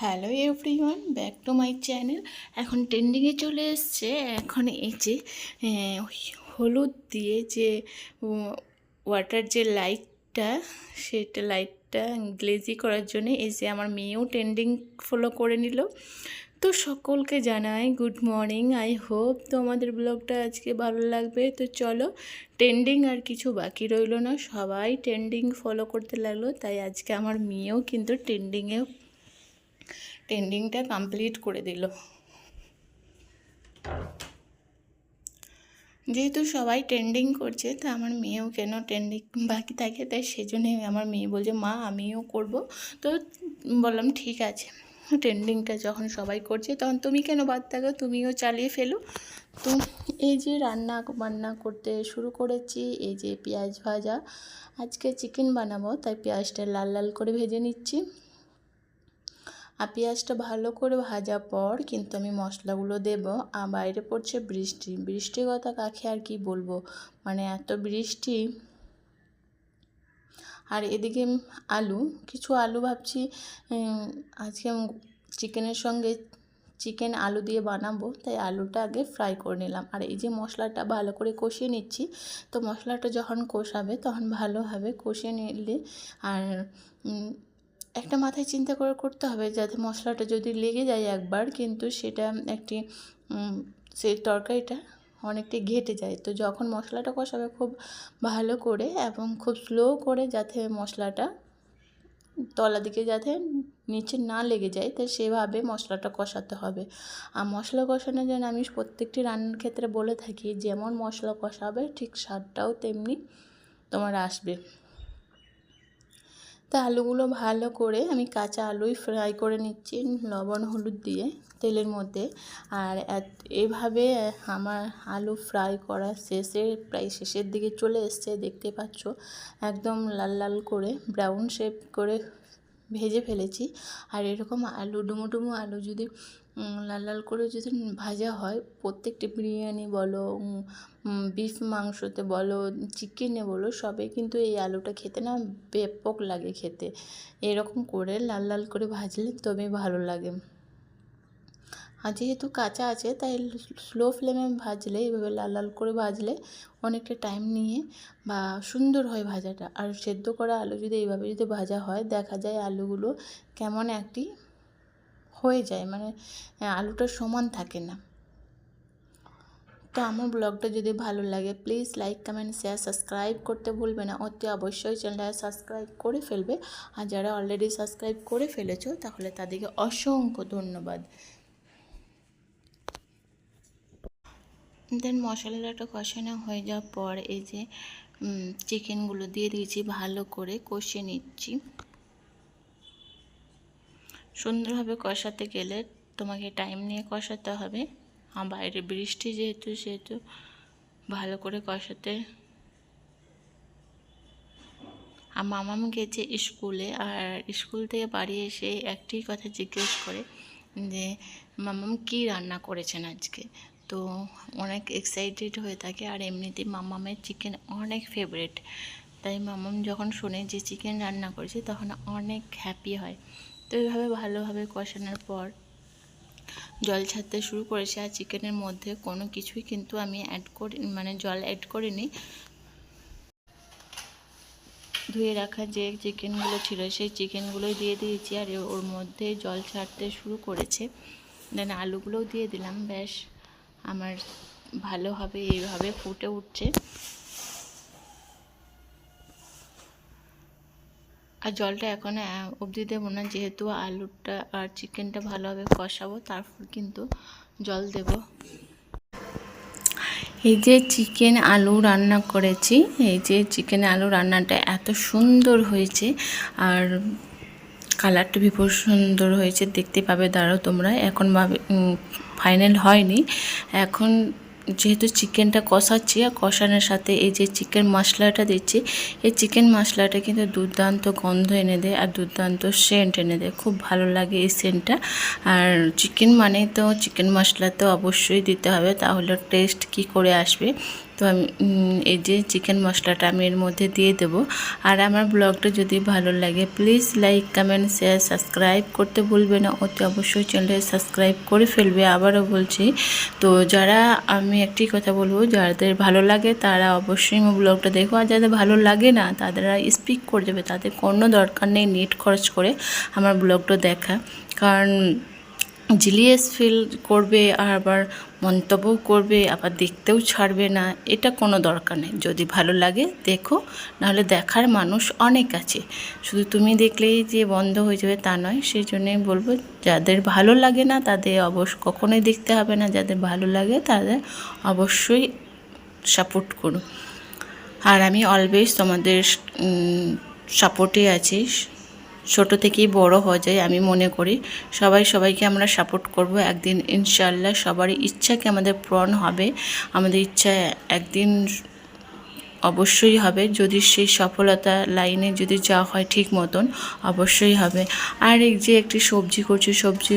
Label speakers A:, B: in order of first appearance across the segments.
A: Hello everyone back to my channel এখন ট্রেন্ডিংয়ে চলে এসছে, এখন এই যে হলুদ দিয়ে যে ওয়াটার যে লাইটটা সেটা লাইটটা গ্লেজি করার জন্য এই যে আমার মেয়েও ট্রেন্ডিং ফলো করে নিল। তো সকলকে জানাই গুড মর্নিং আই হোপ তোমাদের ব্লগটা আজকে ভালো লাগবে। তো চলো ট্রেন্ডিং আর কিছু বাকি রইল না, সবাই ট্রেন্ডিং ফলো করতে লাগল, তাই আজকে আমার মেয়েও কিন্তু ট্রেন্ডিংয়ে ট্রেন্ডিংটা কমপ্লিট করে দিল। যেহেতু সবাই ট্রেন্ডিং করছে, তা আমার মেয়েও কেন ট্রেন্ডিং বাকি থাকে তাই সেজন্যই আমার মেয়ে বলছে, মা, আমিও করব। তো বললাম, ঠিক আছে। ট্রেন্ডিংটা যখন সবাই করছে, তখন তুমি কেন বাদ থাকো? তুমিও চালিয়ে ফেলো। তো এই যে রান্না বান্না করতে শুরু করেছি, এই যে পেঁয়াজ ভাজা, আজকে চিকেন বানাবো, তাই পেঁয়াজটা লাল লাল করে ভেজে নিচ্ছি। আর পেঁয়াজটা ভালো করে ভাজা পর কিন্তু আমি মশলাগুলো দেব। আর বাইরে পড়ছে বৃষ্টি। বৃষ্টির কথা কাকে আর কি বলব? মানে এত বৃষ্টি। আর এদিকে আলু, কিছু আলু ভাবছি আজকে চিকেনের সঙ্গে চিকেন আলু দিয়ে বানাবো। তাই আলুটা আগে ফ্রাই করে নিলাম। আর এই যে মশলাটা ভালো করে কষিয়ে নিচ্ছি, তো মশলাটা যখন কষাবে তখন ভালোভাবে কষিয়ে নিলে আর একটা মাথায় চিন্তা করে করতে হবে যাতে মশলাটা যদি লেগে যায় একবার, কিন্তু সেটা একটি সেই তরকারিটা অনেকটাই ঘেটে যায়। তো যখন মশলাটা কষাবে খুব ভালো করে এবং খুব স্লো করে যাতে মশলাটা তলা দিকে যাতে নিচে না লেগে যায়, তো সেভাবে মশলাটা কষাতে হবে। আর মশলা কষানোর জন্য আমি প্রত্যেকটি রান্নার ক্ষেত্রে বলে থাকি, যেমন মশলা কষাবে ঠিক স্বাদটাও তেমনি তোমার আসবে। তা আলুগুলো ভালো করে আমি কাঁচা আলুই ফ্রাই করে নিচ্ছি, লবণ, হলুদ দিয়ে তেলের মধ্যে। আর এভাবে আমার আলু ফ্রাই করা শেষে, প্রায় শেষের দিকে চলে এসছে, দেখতে পাচ্ছ। একদম লাল লাল করে ব্রাউন শেপ করে ভেজে ফেলেছি। আর এরকম আলু ডুমো ডুমো আলু যদি লাল লাল করে যদি ভাজা হয়, প্রত্যেকটি বিরিয়ানি বলো বিফ মাংসতে বলো চিকেনে বলো, সবে কিন্তু এই আলুটা খেতে না ব্যাপক লাগে খেতে। এরকম করে লাল লাল করে ভাজলে তবে ভালো লাগে। আর যেহেতু কাঁচা আছে, তাই স্লো ফ্লেমে ভাজলে, এভাবে লাল লাল করে ভাজলে অনেকটা টাইম নিয়ে বা সুন্দর হয় ভাজাটা। আর সেদ্ধ করা আলু যদি এইভাবে যদি ভাজা হয়, দেখা যায় আলুগুলো কেমন একটি হয়ে যায় মানে আলুটা সমান থাকে না। তো আমার ব্লগটা যদি ভালো লাগে please like comment share subscribe করতে ভুলবে না। অতি অবশ্যই চ্যানেলটা সাবস্ক্রাইব করে ফেলবে। আর যারা অলরেডি সাবস্ক্রাইব করে ফেলেছো, তাহলে তাদেরকে অসংখ্য ধন্যবাদ। দেন মশলাটা কষানো হয়ে যাওয়ার পর এই যে চিকেনগুলো দিয়ে দিয়েছি, ভালো করে কষিয়ে নিচ্ছি। সুন্দরভাবে কষাতে গেলে তোমাকে টাইম নিয়ে কষাতে হবে। আর বাইরে বৃষ্টি যেহেতু, সেহেতু ভালো করে কষাতে। আর মামাম গেছে স্কুলে আর স্কুল থেকে বাড়ি এসে একটি কথা জিজ্ঞেস করে যে, মামাম কী রান্না করেছেন আজকে? তো অনেক এক্সাইটেড হয়ে থাকে, আর এমনিতে মামামের চিকেন অনেক ফেভারেট তাই মামাম যখন শোনে যে চিকেন রান্না করেছে, তখন অনেক হ্যাপি হয়। তো এইভাবে ভালোভাবে কষানোর পর জল ছাড়তে শুরু করেছে আর চিকেনের মধ্যে কোনো কিছুই কিন্তু আমি অ্যাড করি মানে জল অ্যাড করিনি। ধুয়ে রাখা যে চিকেনগুলো ছিল, সেই চিকেনগুলোই দিয়ে দিয়েছি আর ওর মধ্যে জল ছাড়তে শুরু করেছে। দেন আলুগুলোও দিয়ে দিলাম, ব্যাস। আমার ভালোভাবে এইভাবে ফুটে উঠছে। আর জলটা এখন অবধি দেবো না। যেহেতু আলুটা আর চিকেনটা ভালোভাবে কষাবো, তারপর কিন্তু জল দেব। এই যে চিকেন আলু রান্না করেছি, এই যে চিকেন আলু রান্নাটা এত সুন্দর হয়েছে আর কালারটা ভীষণ সুন্দর হয়েছে। দেখতে পাবে দাঁড়াও তোমরা, এখন ফাইনাল হয়নি। এখন যেহেতু চিকেনটা কষাচ্ছি আর কষানোর সাথে এই যে চিকেন মশলাটা দিচ্ছি, এই চিকেন মশলাটা কিন্তু দুর্দান্ত গন্ধ এনে দেয় আর দুর্দান্ত সেন্ট এনে দেয়। খুব ভালো লাগে এই সেন্টটা আর চিকেন মানে তো, চিকেন মশলা তো অবশ্যই দিতে হবে, তাহলে টেস্ট কি করে আসবে? তো আমি এই যে চিকেন মশলাটা আমি এর মধ্যে দিয়ে দেবো। আর আমার ব্লগটা যদি ভালো লাগে please like comment share subscribe করতে ভুলবে না। অতি অবশ্যই চ্যানেলটা সাবস্ক্রাইব করে ফেলবে, আবারও বলছি। তো যারা আমি একটি কথা বলব, যাদের ভালো লাগে তারা অবশ্যই আমার ব্লগটা দেখো। আর যাদের ভালো লাগে না তারা স্পিক করে যাবে তাদের কোনো দরকার নেই নেট খরচ করে আমার ব্লগটা দেখা। কারণ জিলিয়াস ফিল করবে আর আবার মন্তব্য করবে, আবার দেখতেও ছাড়বে না, এটা কোনো দরকার নেই। যদি ভালো লাগে, দেখো, নাহলে দেখার মানুষ অনেক আছে। শুধু তুমি দেখলেই যে বন্ধ হয়ে যাবে তা নয় সেই জন্যই বলব, যাদের ভালো লাগে না, তাদের অবশ্য কখনোই দেখতে হবে না, যাদের ভালো লাগে, তাদের অবশ্যই সাপোর্ট করো। আর আমি অলওয়েজ তোমাদের সাপোর্টে আছি। ছোট থেকেই বড় হওয়া যায়, আমি মনে করি। সবাই সবাইকে আমরা সাপোর্ট করব একদিন ইনশাল্লাহ সবারই ইচ্ছাকে আমাদের পূরণ হবে। আমাদের ইচ্ছা একদিন অবশ্যই হবে, যদি সেই সফলতা লাইনে যদি যাওয়া হয় ঠিক মতন, অবশ্যই হবে। আর এই যে একটি সবজি করছি, সবজি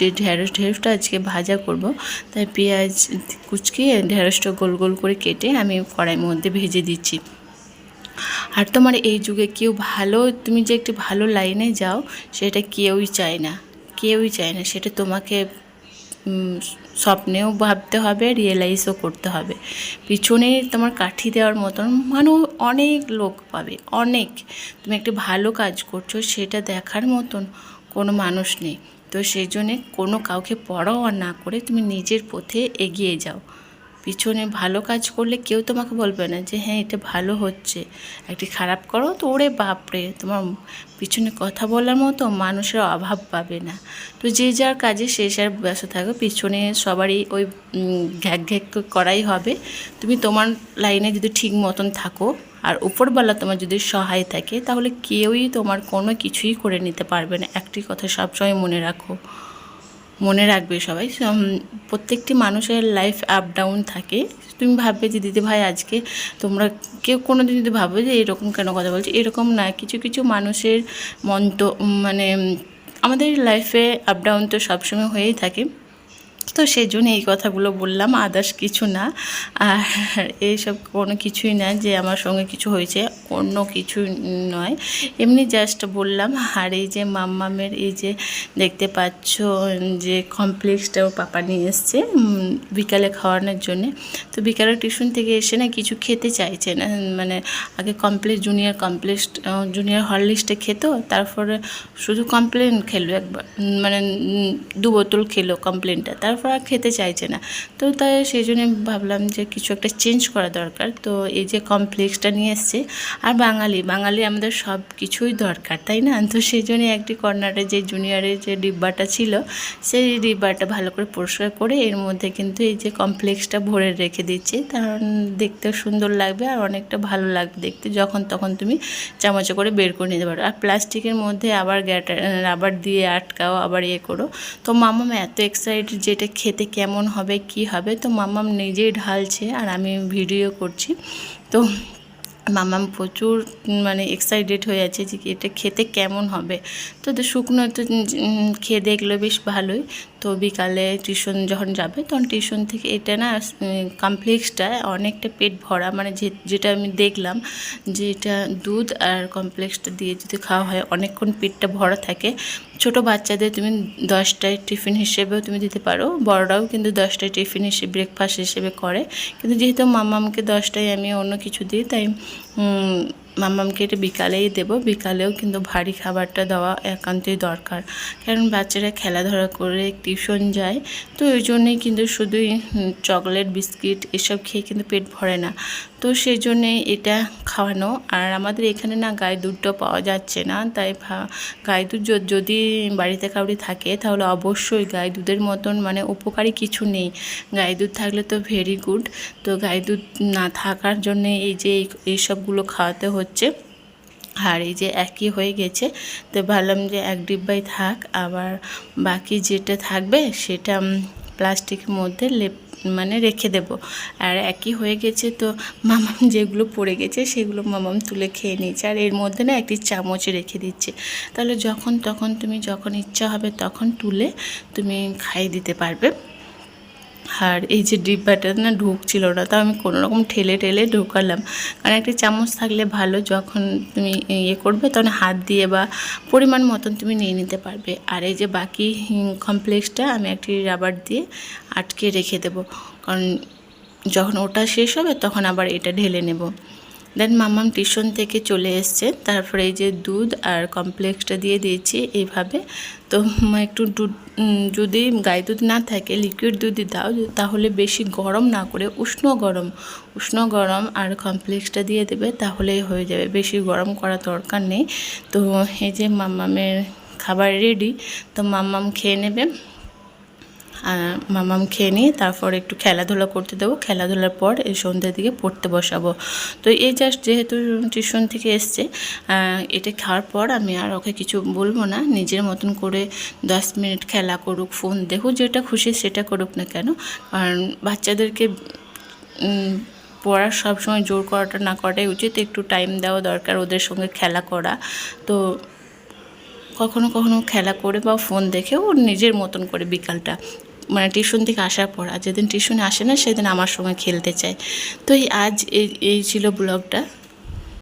A: যে ঢেঁড়স, ঢেঁড়সটা আজকে ভাজা করব। তাই পেঁয়াজ কুচকিয়ে ঢেঁড়সটা গোল গোল করে কেটে আমি কড়াইয়ের মধ্যে ভেজে দিচ্ছি। আর তোমার এই যুগে কেউ ভালো, তুমি যে একটি ভালো লাইনে যাও, সেটা কেউই চায় না। কেউই চায় না, সেটা তোমাকে স্বপ্নেও ভাবতে হবে রিয়েলাইজও করতে হবে। পিছনে তোমার কাঠি দেওয়ার মতন মানুষ অনেক লোক পাবে, অনেক। তুমি একটি ভালো কাজ করছ, সেটা দেখার মতন কোনো মানুষ নেই। তো সেই জন্যে কোনো কাউকে পড়াও না করে তুমি নিজের পথে এগিয়ে যাও। পিছনে ভালো কাজ করলে কেউ তোমাকে বলবে না যে হ্যাঁ এটা ভালো হচ্ছে। একটি খারাপ করো তো ওরে বাপরে তোমার পিছনে কথা বলার মতো মানুষের অভাব পাবে না। তো যে যার কাজে সে সার ব্যস্ত থাকো পিছনে সবারই ওই ঘ্যাক ঘ্যাক করাই হবে। তুমি তোমার লাইনে যদি ঠিক মতন থাকো আর উপরবেলা তোমার যদি সহায় থাকে, তাহলে কেউই তোমার কোনো কিছুই করে নিতে পারবে না। একটি কথা সবসময় মনে রাখো। মনে রাখবে সবাই। প্রত্যেকটি মানুষের লাইফ আপ ডাউন থাকে। তুমি ভাববে যে, দিদি ভাই, আজকে তোমরা কেউ কোনো দিন যদি ভাববে যে, এরকম কেন কথা বলছে? এরকম না। কিছু কিছু মানুষের মন্ত মানে আমাদের লাইফে আপ ডাউন তো সবসময় হয়েই থাকে। তো সেই জন্য এই কথাগুলো বললাম আদার্স কিছু না। আর এইসব কোনো কিছুই না যে আমার সঙ্গে কিছু হয়েছে, অন্য কিছু নয়। এমনি জাস্ট বললাম, আর এই যে মাম্মামের এই যে দেখতে পাচ্ছ যে কমপ্লেক্সটাও পাপা নিয়ে এসছে বিকালে খাওয়ানোর জন্যে। তো বিকালে টিউশন থেকে এসে না কিছু খেতে চাইছে না মানে আগে কমপ্লেক্স জুনিয়র কমপ্লেক্স জুনিয়র হরলিক্সটা খেত, তারপরে শুধু কমপ্লেন খেলো একবার মানে দু বোতল খেলো কমপ্লেনটা তারপর আর খেতে চাইছে না। তো তাই সেই জন্য ভাবলাম যে কিছু একটা চেঞ্জ করা দরকার। তো এই যে কমপ্লেক্সটা নিয়ে এসছে। আর বাঙালি বাঙালি আমাদের সব কিছুই দরকার, তাই না? তো সেই জন্য একটি কর্নারে যে জুনিয়রের যে ডিব্বাটা ছিল, সেই ডিব্বাটা ভালো করে পরিষ্কার করে এর মধ্যে কিন্তু এই যে কমপ্লেক্সটা ভরে রেখে দিচ্ছে। কারণ দেখতে সুন্দর লাগবে আর অনেকটা ভালো লাগবে দেখতে। যখন তখন তুমি চামচে করে বের করে নিতে পারো। আর প্লাস্টিকের মধ্যে আবার গ্যাটার রাবার দিয়ে আটকাও, আবার ইয়ে করো। তো মামাম এত এক্সাইটেড যেটা খেতে কেমন হবে, কি হবে, তো মামাম নিজেই ঢালছে আর আমি ভিডিও করছি। তো মামাম প্রচুর মানে এক্সাইটেড হয়ে আছে যে এটা খেতে কেমন হবে। তো শুকনো তো খেয়ে দেখল বেশ ভালোই। তো বিকালে টিউশন যখন যাবে, তখন টিউশন থেকে এটা না কমপ্লেক্সটা অনেকটা পেট ভরা। মানে যে, যেটা আমি দেখলাম যে এটা দুধ আর কমপ্লেক্সটা দিয়ে যদি খাওয়া হয়, অনেকক্ষণ পেটটা ভরা থাকে। ছোট বাচ্চাদের তুমি দশটায় টিফিন হিসেবেও তুমি দিতে পারো। বড়রাও কিন্তু দশটায় টিফিন হিসেবে ব্রেকফাস্ট হিসেবে করে। কিন্তু যেহেতু মামামকে দশটায়, আমি অন্য কিছু দিই, তাই মামামকে এটা বিকালেই দেবো। বিকালেও কিন্তু ভারী খাবারটা দেওয়া একান্তই দরকার। কারণ বাচ্চারা খেলাধুলা করে টিউশন যায়, তো ওই জন্যই কিন্তু শুধুই চকলেট, বিস্কিট এসব খেয়ে কিন্তু পেট ভরে না। তো সেই জন্যে এটা খাওয়ানো। আর আমাদের এখানে না গায়ে দুধটা পাওয়া যাচ্ছে না, তাই গায়ে দুধ যদি বাড়িতে কাউরি থাকে তাহলে অবশ্যই গায়ে দুধের মতন মানে উপকারী কিছু নেই। গায়ে দুধ থাকলে তো ভেরি গুড তো গায়ে দুধ না থাকার জন্যে এই যে এই- এইসবগুলো খাওয়াতে হচ্ছে। আর এই যে একই হয়ে গেছে। তো ভাবলাম যে এক ডিব্বাই থাক, আবার বাকি যেটা থাকবে সেটা প্লাস্টিকের মধ্যে লেপ মানে রেখে দেব। আর একই হয়ে গেছে তো মামাম যেগুলো পড়ে গেছে সেগুলো মামাম তুলে খেয়ে নিচ্ছে আর এর মধ্যে না একটি চামচ রেখে দিচ্ছে। তাহলে যখন, তখন তুমি যখন ইচ্ছা হবে তখন তুলে তুমি খাইয়ে দিতে পারবে। আর এই যে ডিব্বাটা না ঢুকছিল না তো আমি কোনো রকম ঠেলে ঠেলে ঢুকালাম। কারণ একটি চামচ থাকলে ভালো, যখন তুমি ইয়ে করবে তখন হাত দিয়ে বা পরিমাণ মতন তুমি নিয়ে নিতে পারবে। আর এই যে বাকি কমপ্লেক্সটা আমি একটি রাবার দিয়ে আটকে রেখে দেবো। কারণ যখন ওটা শেষ হবে তখন আবার এটা ঢেলে নেব। দেন মাম্মাম টিউশন থেকে চলে এসছে। তারপরে এই যে দুধ আর কমপ্লেক্সটা দিয়ে দিয়েছি এইভাবে। তো একটু দুধ যদি গাই দুধ না থাকে লিকুইড দুধ দাও, তাহলে বেশি গরম না করে উষ্ণ গরম উষ্ণ গরম আর কমপ্লেক্সটা দিয়ে দেবে তাহলেই হয়ে যাবে। বেশি গরম করা দরকার নেই। তো এই যে মাম্মামের খাবার রেডি তো মাম্মাম খেয়ে নেবে। মামাম খেয়ে নিয়ে তারপর একটু খেলাধুলা করতে দেবো। খেলাধুলার পর এই সন্ধ্যের দিকে পড়তে বসাবো। তো এই জাস্ট যেহেতু টিউশন থেকে এসছে এটা খাওয়ার পর আমি আর ওকে কিছু বলব না। নিজের মতন করে দশ মিনিট খেলা করুক, ফোন দেখুক যেটা খুশি সেটা করুক না কেন। কারণ বাচ্চাদেরকে পড়ার সবসময় জোর করাটা না করাটাই উচিত। একটু টাইম দেওয়া দরকার ওদের সঙ্গে খেলা করা। তো কখনো কখনো খেলা করে বা ফোন দেখে ও নিজের মতন করে বিকালটা মানে টিউশন থেকে আসার পর, আর যেদিন টিউশনে আসে না, সেদিন আমার সঙ্গে খেলতে চায়। তো এই আজ এই এই ছিল ব্লগটা।